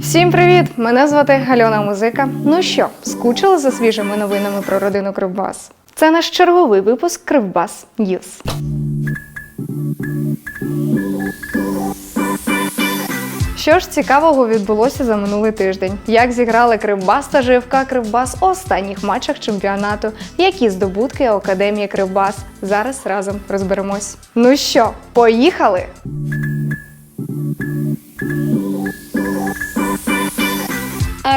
Всім привіт! Мене звати Альона Музика. Ну що, скучили за свіжими новинами про родину Кривбас? Це наш черговий випуск Кривбас Ньюз. Що ж цікавого відбулося за минулий тиждень? Як зіграли Кривбас та ЖФК Кривбас у останніх матчах чемпіонату? Які здобутки Академії Кривбас? Зараз разом розберемось. Ну що, поїхали?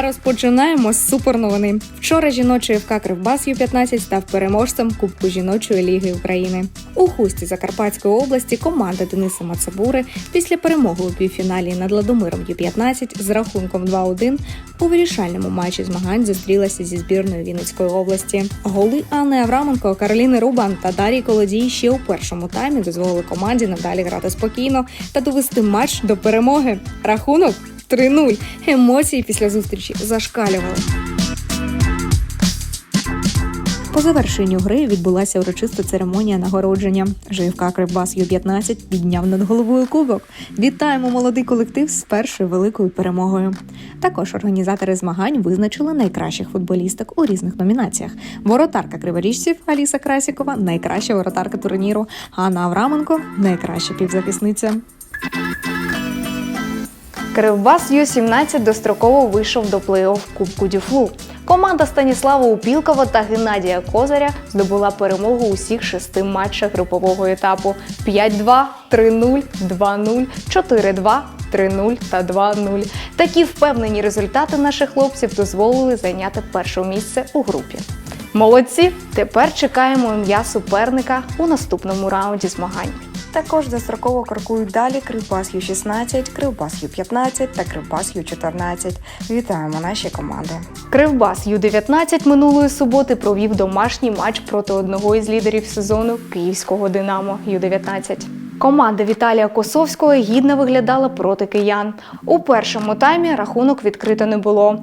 А розпочинаємо з суперновини. Вчора жіночий ФК Кривбас Ю-15 став переможцем Кубку жіночої ліги України. У хусті Закарпатської області команда Дениса Мацабури після перемоги у півфіналі над Ладомиром Ю-15 з рахунком 2-1 у вирішальному матчі змагань зустрілася зі збірною Вінницької області. Голи Анни Авраменко, Кароліни Рубан та Дарії Колодій ще у першому таймі дозволили команді надалі грати спокійно та довести матч до перемоги. Рахунок 3-0. Емоції після зустрічі зашкалювали. По завершенню гри відбулася урочиста церемонія нагородження. ЖФК Кривбас Ю-15 підняв над головою кубок. Вітаємо молодий колектив з першою великою перемогою. Також організатори змагань визначили найкращих футболісток у різних номінаціях. Воротарка криворіжців Аліса Красікова, найкраща воротарка турніру, Ганна Авраменко, найкраща півзахисниця. Кривбас Ю-17 достроково вийшов до плей-офф Кубку Дюфлу. Команда Станіслава Упілкова та Геннадія Козаря здобула перемогу у всіх шести матчах групового етапу: 5-2, 3-0, 2-0, 4-2, 3-0 та 2-0. Такі впевнені результати наших хлопців дозволили зайняти перше місце у групі. Молодці! Тепер чекаємо ім'я суперника у наступному раунді змагань. Також достроково крокують далі Кривбас Ю-16, Кривбас Ю-15 та Кривбас Ю-14. Вітаємо наші команди. Кривбас Ю-19 минулої суботи провів домашній матч проти одного із лідерів сезону київського Динамо Ю-19. Команда Віталія Косовського гідно виглядала проти киян. У першому таймі рахунок відкрито не було.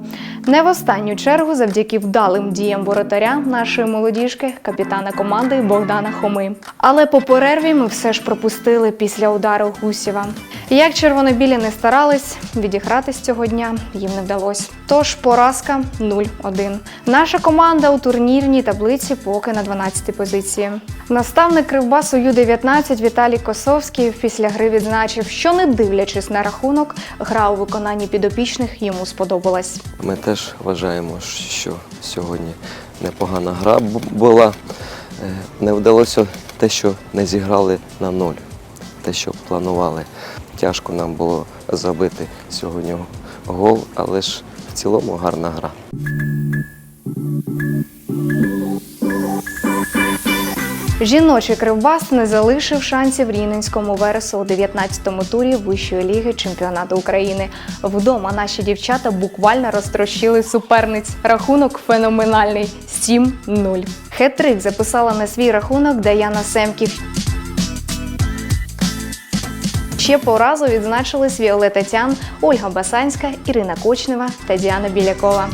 Не в останню чергу, завдяки вдалим діям воротаря нашої молодіжки, капітана команди Богдана Хоми. Але по перерві ми все ж пропустили після удару Гусєва. Як червонобілі не старались, відіграти з цього дня їм не вдалося. Тож поразка 0-1. Наша команда у турнірній таблиці поки на 12-й позиції. Наставник Кривбасу Ю-19 Віталій Косовський після гри відзначив, що не дивлячись на рахунок, гра у виконанні підопічних йому сподобалась. Ми теж вважаємо, що сьогодні непогана гра була. Е, Не вдалося те, що не зіграли на ноль, те, що планували. Тяжко нам було забити сьогодні гол, але ж в цілому гарна гра. Жіночий кривбас не залишив шансів рівненському вересу у 19-му турі вищої ліги чемпіонату України. Вдома наші дівчата буквально розтрощили суперниць. Рахунок феноменальний 7-0. Хет-трик записала на свій рахунок Даяна Семків. Ще по разу відзначились Віолета Тян, Ольга Басанська, Ірина Кочнева та Діана Білякова.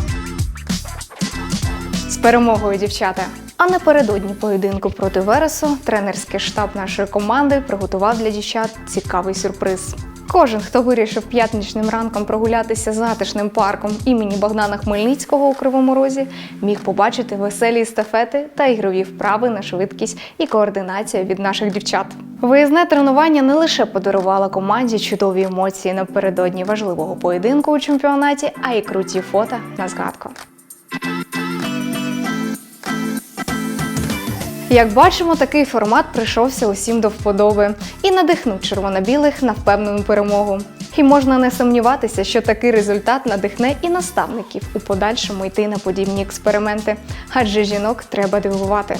З перемогою, дівчата! А напередодні поєдинку проти Вересу тренерський штаб нашої команди приготував для дівчат цікавий сюрприз. Кожен, хто вирішив п'ятничним ранком прогулятися затишним парком імені Богдана Хмельницького у Кривому Розі, міг побачити веселі естафети та ігрові вправи на швидкість і координацію від наших дівчат. Виїзне тренування не лише подарувало команді чудові емоції напередодні важливого поєдинку у чемпіонаті, а й круті фото на згадку. Як бачимо, такий формат прийшовся усім до вподоби і надихнув червоно-білих на впевнену перемогу. І можна не сумніватися, що такий результат надихне і наставників у подальшому йти на подібні експерименти, адже жінок треба дивувати.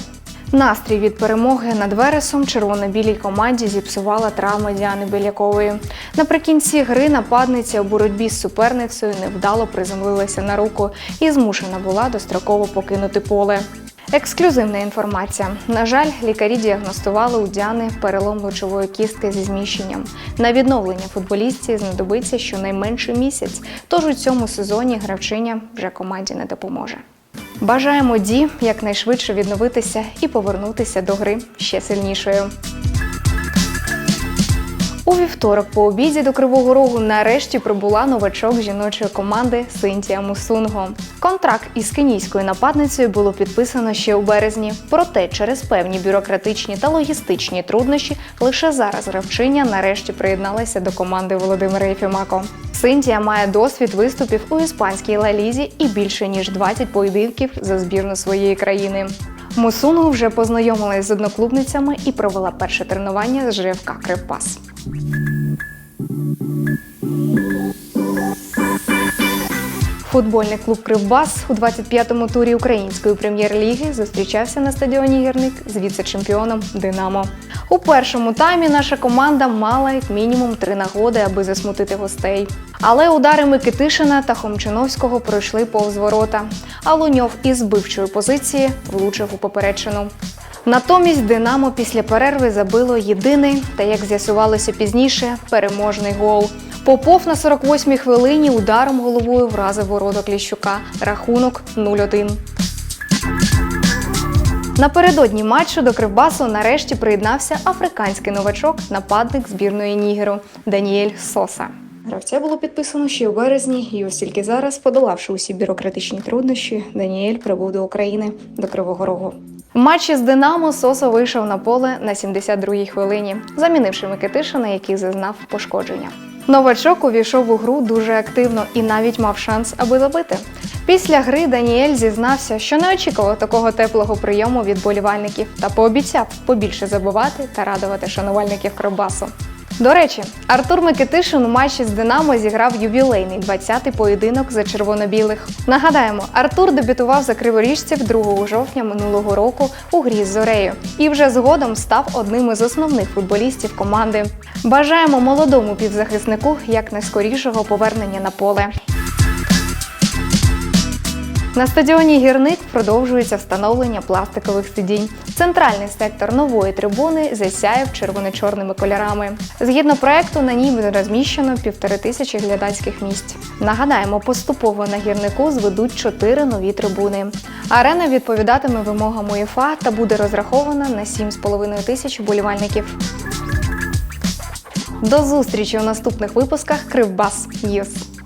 Настрій від перемоги над Вересом червоно-білій команді зіпсувала травма Діани Білякової. Наприкінці гри нападниця у боротьбі з суперницею невдало приземлилася на руку і змушена була достроково покинути поле. Ексклюзивна інформація. На жаль, лікарі діагностували у Діани перелом лучової кістки зі зміщенням. На відновлення футболістці знадобиться щонайменше місяць, тож у цьому сезоні гравчиня вже команді не допоможе. Бажаємо Ді якнайшвидше відновитися і повернутися до гри ще сильнішою. У вівторок по обіді до Кривого Рогу нарешті прибула новачок жіночої команди Синтія Мусунго. Контракт із кенійською нападницею було підписано ще у березні. Проте через певні бюрократичні та логістичні труднощі лише зараз гравчиня нарешті приєдналася до команди Володимира Єфімако. Синтія має досвід виступів у іспанській Ла Лізі і більше ніж 20 поєдинків за збірну своєї країни. Мусунгу вже познайомилась з одноклубницями і провела перше тренування з ЖФК Кривпас. Футбольний клуб Кривбас у 25-му турі української прем'єр-ліги зустрічався на стадіоні гірник з віце-чемпіоном Динамо. У першому таймі наша команда мала як мінімум три нагоди, аби засмутити гостей. Але удари Микитишина та Хомчиновського пройшли повз ворота. А Луньов із збивчої позиції влучив у поперечину. Натомість Динамо після перерви забило єдиний та, як з'ясувалося пізніше, переможний гол. Попов на 48-й хвилині ударом головою вразив ворота Кліщука. Рахунок 0-1. Напередодні матчу до Кривбасу нарешті приєднався африканський новачок, нападник збірної Нігеру Даніель Соса. Гравця було підписано ще у березні, і ось тільки зараз, подолавши усі бюрократичні труднощі, Даніель прибув до України до Кривого Рогу. В матчі з Динамо Сосо вийшов на поле на 72-й хвилині, замінивши Микитишина, який зазнав пошкодження. Новачок увійшов у гру дуже активно і навіть мав шанс, аби забити. Після гри Даніель зізнався, що не очікував такого теплого прийому від болівальників та пообіцяв побільше забивати та радувати шанувальників Кривбасу. До речі, Артур Микитишин у матчі з Динамо зіграв ювілейний 20-й поєдинок за червоно-білих. Нагадаємо, Артур дебютував за криворіжців 2 жовтня минулого року у грі з Зорею і вже згодом став одним із основних футболістів команди. Бажаємо молодому півзахиснику якнайскорішого повернення на поле. На стадіоні Гірник продовжується встановлення пластикових сидінь. Центральний сектор нової трибуни засяяв червоно-чорними кольорами. Згідно проекту, на ній буде розміщено півтори тисячі глядацьких місць. Нагадаємо, поступово на гірнику зведуть чотири нові трибуни. Арена відповідатиме вимогам УЄФА та буде розрахована на 7,5 тисяч болівальників. До зустрічі у наступних випусках Кривбас Ньюс.